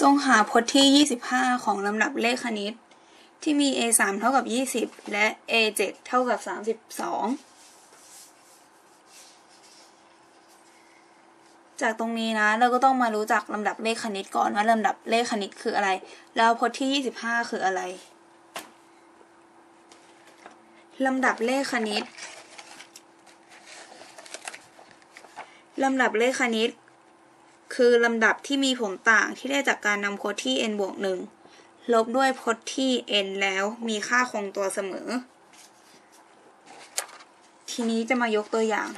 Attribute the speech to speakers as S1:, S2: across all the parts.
S1: จงหาพจน์ที่ 25 ของลำดับเลขคณิต ที่มี a 3เท่ากับ 20 และ a 7เท่ากับ 32 จากตรงนี้นะ เราก็ต้องมารู้จักลำดับเลขคณิตก่อนว่าลำดับเลขคณิตคืออะไร แล้วพจน์ที่ 25 คืออะไรลำดับเลขคณิตลำดับเลขคณิต คือลำดับที่มีผลต่างที่ได้จากการนำพจน์ที่ n บวกหนึ่งลบด้วยพจน์ที่ n แล้วมีค่าคงตัวเสมอ ทีนี้จะมายกตัวอย่าง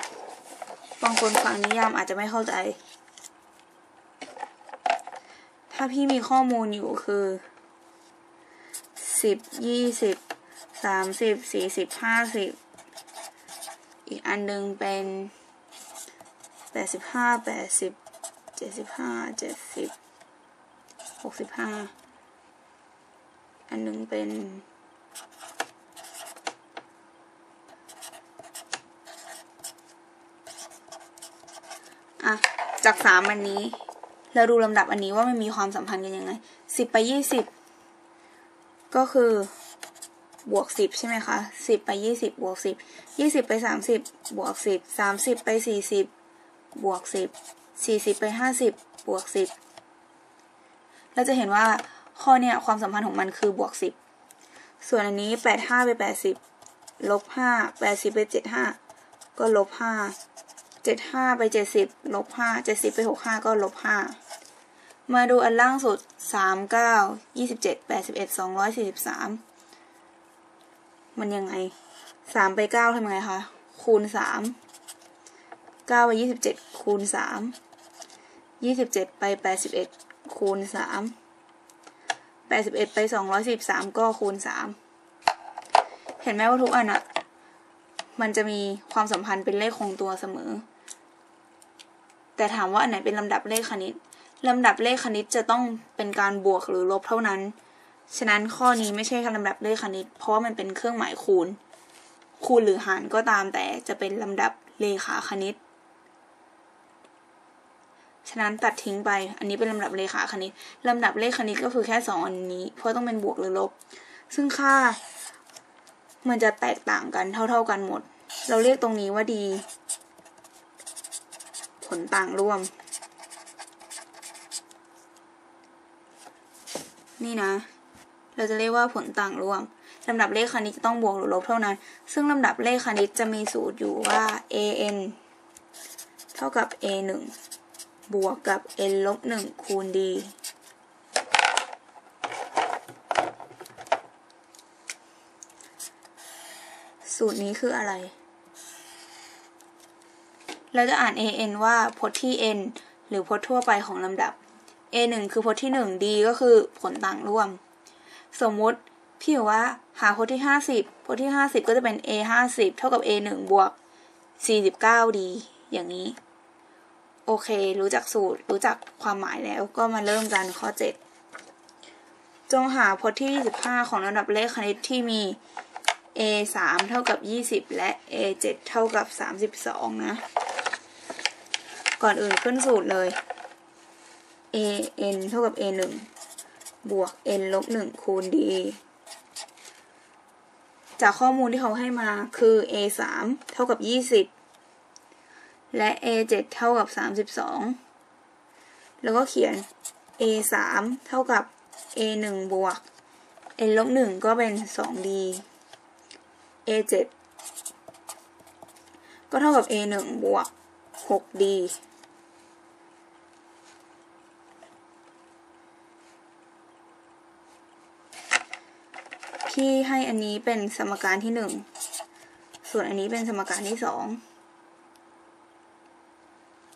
S1: บางคนฟังนิยามอาจจะไม่เข้าใจ ถ้าพี่มีข้อมูลอยู่คือสิบยี่สิบสามสิบสี่สิบห้าสิบอีกอันหนึ่งเป็นแปดสิบห้าแปดสิบ จ็ดสิบห้าเจ็ดสิบหกสิบห้าอันหนึ่งเป็นอะจากสามอันนี้ เราดูลำดับอันนี้ว่ามันมีความสัมพันธ์กันยังไงสิบไปยี่สิบก็คือบวกสิบใช่ไหมคะสิบไปยี่สิบบวกสิบยี่สิบไปสามสิบบวกสิบสามสิบไปสี่สิบบวกสิบ สี่สิบไปห้าสิบบวกสิบเราจะเห็นว่าข้อเนี้ยความสัมพันธ์ของมันคือบวกสิบส่วนอันนี้แปดห้าไปแปดสิบลบห้าแปดสิบไปเจ็ดห้าก็ลบห้าเจ็ดห้าไปเจ็ดสิบลบห้าเจ็ดสิบไปหกห้าก็ลบห้ามาดูอันล่างสุดสามเก้ายี่สิบเจ็ดแปดสิบเอ็ดสองร้อยสี่สิบสามมันยังไงสามไปเก้าทำไงคะ คูณสามเก้าไปยี่สิบเจ็ดคูณสาม ยี่สิบเจ็ดไปแปดสิบเอ็ดคูณสามแปดสิบเอ็ดไปสองร้อยสิบสามก็คูณสามเห็นไหมว่าทุกอันอะมันจะมีความสัมพันธ์เป็นเลขคงตัวเสมอ แต่ถามว่าอันไหนเป็นลำดับเลขคณิตลำดับเลขคณิตจะต้องเป็นการบวกหรือลบเท่านั้น ฉะนั้นข้อนี้ไม่ใช่ลำดับเลขคณิต เพราะว่ามันเป็นเครื่องหมายคูณ คูณหรือหารก็ตามแต่จะเป็นลำดับเลขาคณิต ฉะนั้นตัดทิ้งไป อันนี้เป็นลำดับเลขาคณิตลำดับเลขคณิตก็คือแค่สองอันนี้ เพราะต้องเป็นบวกหรือลบ ซึ่งค่า มันจะแตกต่างกันเท่า ๆกันหมด เราเรียกตรงนี้ว่าดี ผลต่างร่วม นี่นะ เราจะเรียกว่าผลต่างร่วมลำดับเลขคณิตจะต้องบวกหรือลบเท่านั้น ซึ่งลำดับเลขคณิตจะมีสูตรอยู่ว่า an เท่ากับ a 1 บวกกับ n ลบ1คูณ d สูตรนี้คืออะไร เราจะอ่าน an ว่าพจน์ที่ n หรือพจน์ทั่วไปของลำดับ a 1คือพจน์ที่ 1 d ก็คือผลต่างร่วม สมมุติพี่ว่าหาพจน์ที่ 50พจน์ที่ 50 ก็จะเป็น a 50เท่ากับ a 1บวก49 d อย่างนี้ โอเค รู้จักสูตร รู้จักความหมายแล้วก็มาเริ่มกันข้อ 7 จงหาพจน์ที่ 25 ของลำดับเลขคณิตที่มี a 3เท่ากับ 20 และ a 7เท่ากับ 32 นะ ก่อนอื่นขึ้นสูตรเลย a n เท่ากับ a 1บวก n ลบ1คูณ d จากข้อมูลที่เขาให้มาคือ a 3เท่ากับ 20 และ a 7เท่ากับ 32 แล้วก็เขียน a 3เท่ากับ a 1บวก n ลบ1ก็เป็น 2d a 7ก็เท่ากับ a 1บวก 6d พี่ให้อันนี้เป็นสมการที่หนึ่งส่วนอันนี้เป็นสมการที่สอง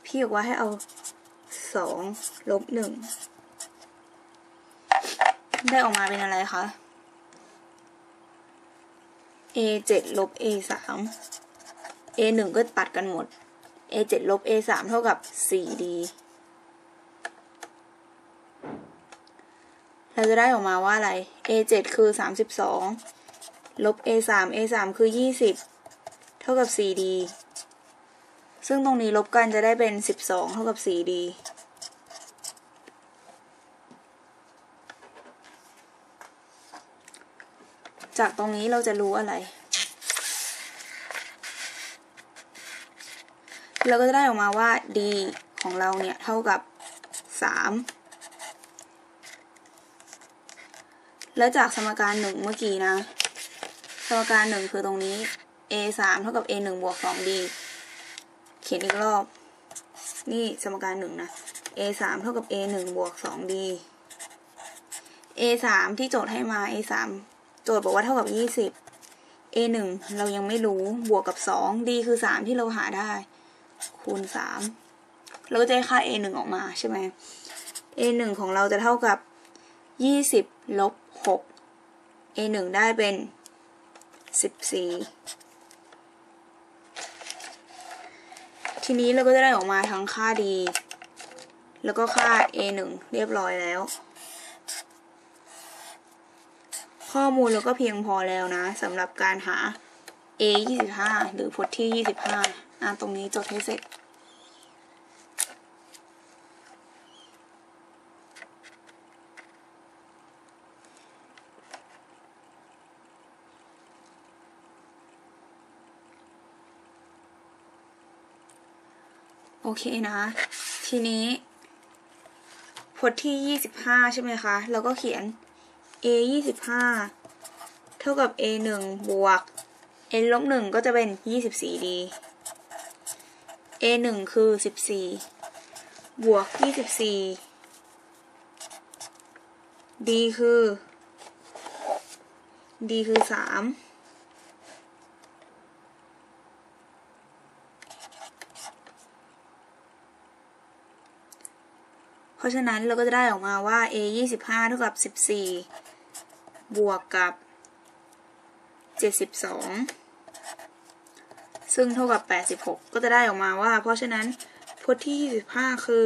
S1: พี่บอกว่าให้เอาสองลบหนึ่งได้ออกมาเป็นอะไรคะ a เจ็ดลบ a สาม a หนึ่งก็ตัดกันหมด a เจ็ดลบ a สามเท่ากับสี่ d เราจะได้ออกมาว่าอะไร a 7คือ 32 ลบ a 3 a 3คือ 20 เท่ากับ 4d ซึ่งตรงนี้ลบกันจะได้เป็น 12 เท่ากับ 4D จากตรงนี้เราจะรู้อะไร เราก็จะได้ออกมาว่า D ของเราเนี่ย เท่ากับ 3 และจากสมการ 1 เมื่อกี้นะ สมการ 1 คือตรงนี้ a 3เท่ากับ a 1บวก 2d เขียนอีกรอบ นี่สมการหนึ่งนะ a สามเท่ากับ a หนึ่งบวกสอง d a สามที่โจทย์ให้มา a สามโจทย์บอกว่าเท่ากับยี่สิบ a หนึ่งเรายังไม่รู้บวกกับสอง d คือสามที่เราหาได้ คูณสามเราก็จะได้ค่า a หนึ่งออกมาใช่ไหม a หนึ่งของเราจะเท่ากับยี่สิบลบหก a หนึ่งได้เป็นสิบสี่ ทีนี้เราก็จะได้ออกมาทั้งค่า d แล้วก็ค่า a หนึ่งเรียบร้อยแล้ว ข้อมูลเราก็เพียงพอแล้วนะสำหรับการหา a 25หรือพจน์ที่ 25อะตรงนี้จดให้เสร็จ โอเคนะทีนี้พจน์ที่ 25 ใช่ไหมคะ เราก็เขียน a 25เท่ากับ a 1บวก n ลบ1ก็จะเป็น 24 d a 1คือ 14 บวก 24 d คือ d คือ 3 เพราะฉะนั้นเราก็จะได้ออกมาว่า a 25เท่ากับ 14 บวกกับ 72 ซึ่งเท่ากับ 86 ก็จะได้ออกมาว่า เพราะฉะนั้นพจน์ที่ 25 คือ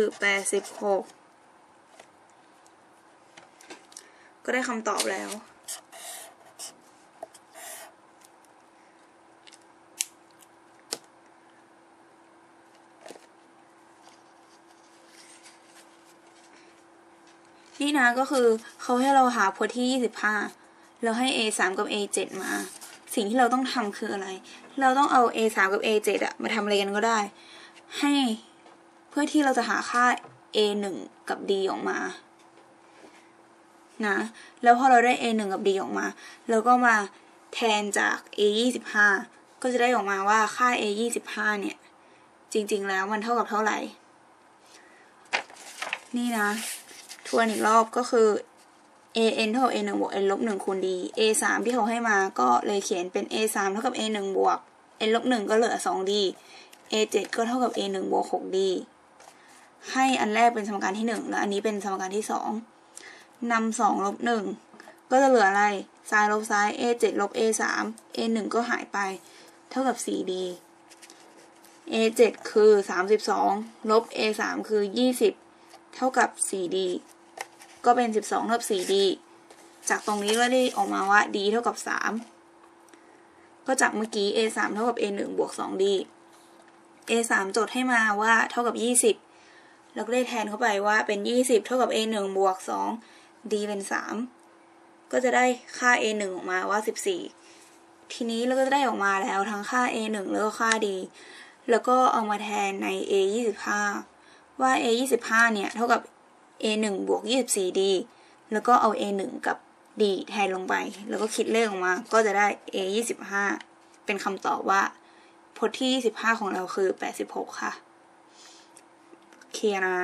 S1: 86 ก็ได้คำตอบแล้ว นี่นะก็คือเขาให้เราหาพจน์ที่ 25แล้วให้ a 3กับ a 7มา สิ่งที่เราต้องทำคืออะไร เราต้องเอา a 3กับ a 7อะมาทำอะไรกันก็ได้ ให้เพื่อที่เราจะหาค่า a 1กับ d ออกมา นะ แล้วพอเราได้ a 1กับ d ออกมา เราก็มาแทนจาก a 25ก็จะได้ออกมาว่าค่า a 25เนี่ย จริง ๆ แล้วมันเท่ากับเท่าไหร่ นี่นะ ทวนอีกรอบก็คือ a n เท่ากับ a 1บวก n ลบ1คูณ d a 3ที่เขาให้มาก็เลยเขียนเป็น a 3เท่ากับ a 1บวก n ลบ1ก็เหลือ 2d a 7ก็เท่ากับ a 1บวก 6d ให้อันแรกเป็นสมการที่ 1 แล้วอันนี้เป็นสมการที่ 2นำ2ลบ1ก็จะเหลืออะไรซ้ายลบซ้าย a 7ลบ a 3 a 1ก็หายไป เท่ากับ 4d a 7คือ 32 ลบ a 3คือ 20 เท่ากับ 4d ก็เป็น 12เท่ากับ 4d จากตรงนี้ก็ได้ออกมาว่า d เท่ากับ 3 ก็จากเมื่อกี้ a 3เท่ากับ a 1บวก 2d a 3โจทย์ให้มาว่าเท่ากับ 20 แล้วก็ได้แทนเข้าไปว่าเป็น 20 เท่ากับ a 1บวก 2 d เป็น 3 ก็จะได้ค่า a 1ออกมาว่า 14 ทีนี้เราก็จะได้ออกมาแล้วทั้งค่า a 1แล้วก็ค่า d แล้วก็เอามาแทนใน a 25ว่า a 25เนี่ยเท่ากับ a 1 บวก 24d แล้วก็เอา a 1 กับ d แทนลงไป แล้วก็คิดเลขออกมา ก็จะได้ a 25เป็นคำตอบว่าพจน์ที่ 25 ของเราคือ 86 ค่ะ เคลียร์นะ